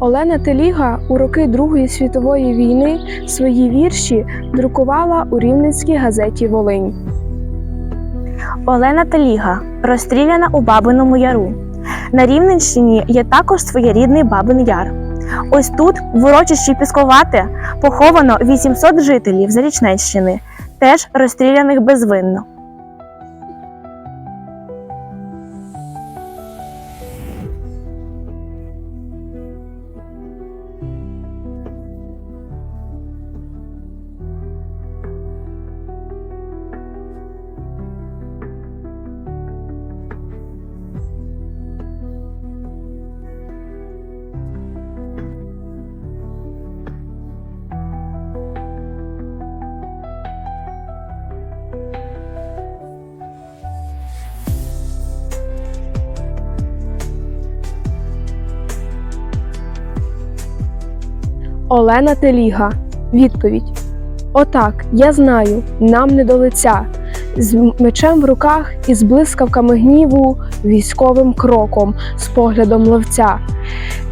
Олена Теліга у роки Другої світової війни свої вірші друкувала у Рівненській газеті Волинь. Олена Теліга розстріляна у Бабиному Яру. На Рівненщині є також своєрідний Бабин Яр. Ось тут, в урочищі Пісковате, поховано 800 жителів Зарічненщини, теж розстріляних безвинно. Олена Теліга. Відповідь: Отак, я знаю, нам не до лиця. З мечем в руках і з блискавками гніву, військовим кроком, з поглядом ловця.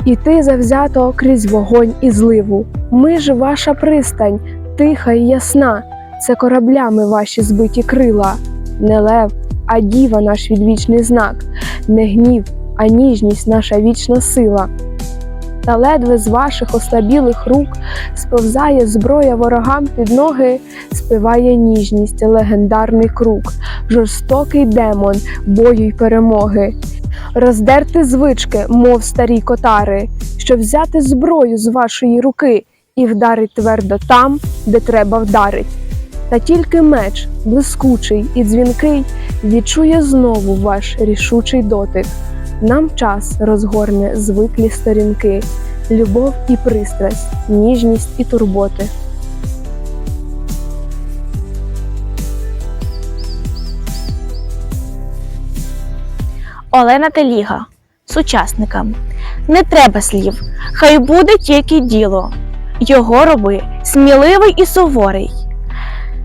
Іти завзято крізь вогонь і зливу. Ми ж ваша пристань, тиха і ясна. Це кораблями ваші збиті крила. Не лев, а діва наш відвічний знак, не гнів, а ніжність наша вічна сила. Та ледве з ваших ослабілих рук сповзає зброя ворогам під ноги, спиває ніжність, легендарний круг, жорстокий демон бою й перемоги. Роздерти звички, мов старі котари, щоб взяти зброю з вашої руки і вдарить твердо там, де треба вдарить. Та тільки меч, блискучий і дзвінкий, відчує знову ваш рішучий дотик. Нам час розгорне звиклі сторінки, любов і пристрасть, ніжність і турботи. Олена Теліга сучасникам. Не треба слів, хай буде тільки діло. Його роби сміливий і суворий.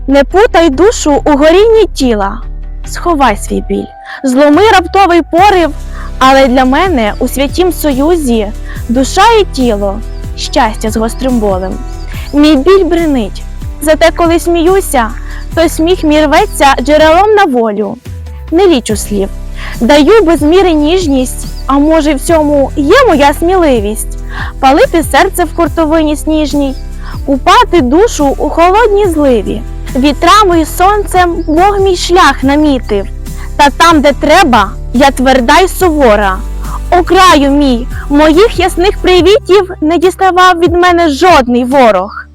Не путай душу у горінні тіла, сховай свій біль, зломи раптовий порив, але для мене у святім союзі душа і тіло, щастя з гострим болем. Мій біль бренить, зате коли сміюся, то сміх мій рветься джерелом на волю. Не лічу слів, даю без міри ніжність, а може в цьому є моя сміливість, палити серце в куртовині сніжній, купати душу у холодній зливі. Вітрами і сонцем Бог мій шлях намітив, та там, де треба, я тверда й сувора. О краю мій, моїх ясних привітів не діставав від мене жодний ворог.